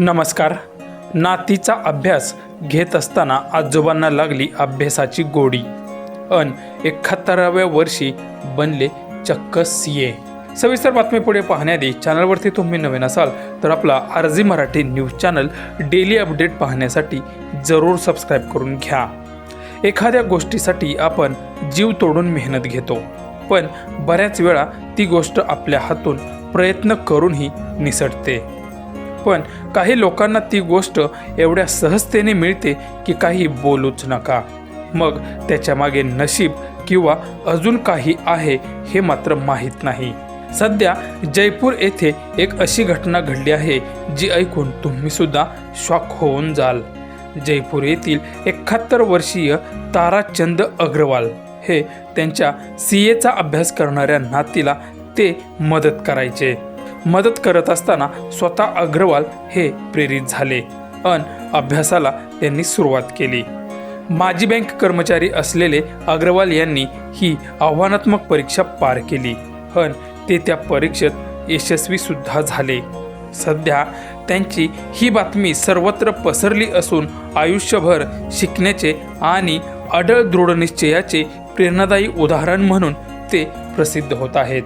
नमस्कार. नातीचा अभ्यास घेत असताना आजोबांना लागली अभ्यासाची गोडी. अन एकाहत्तराव्या वर्षी बनले चक्क सी ए सविस्तर बातमी पुढे पाहण्याआधी चॅनलवरती तुम्ही नवीन असाल तर आपला RG Marathi news channel daily update पाहण्यासाठी जरूर सबस्क्राईब करून घ्या. एखाद्या गोष्टीसाठी आपण जीव तोडून मेहनत घेतो पण बऱ्याच वेळा ती गोष्ट आपल्या हातून प्रयत्न करूनही निसटते. पण काही लोकांना ती गोष्ट एवढ्या सहजतेने मिळते की काही बोलूच नका. मग त्याच्यामागे नशीब किंवा अजून काही आहे हे मात्र माहीत नाही. सध्या जयपूर येथे एक अशी घटना घडली आहे जी ऐकून तुम्ही सुद्धा शॉक होऊन जाल. जयपूर येथील एकाहत्तर वर्षीय ताराचंद अग्रवाल हे त्यांच्या सी एचा अभ्यास करणाऱ्या नातीला ते मदत करायचे. मदत करत असताना स्वतः अग्रवाल हे प्रेरित झाले. अन अभ्यासाला त्यांनी सुरुवात केली. माजी बँक कर्मचारी असलेले अग्रवाल यांनी ही आव्हानात्मक परीक्षा पार केली. पण ते त्या परीक्षेत यशस्वी सुद्धा झाले. सध्या त्यांची ही बातमी सर्वत्र पसरली असून आयुष्यभर शिकण्याचे आणि अडळ दृढनिश्चयाचे प्रेरणादायी उदाहरण म्हणून ते प्रसिद्ध होत आहेत.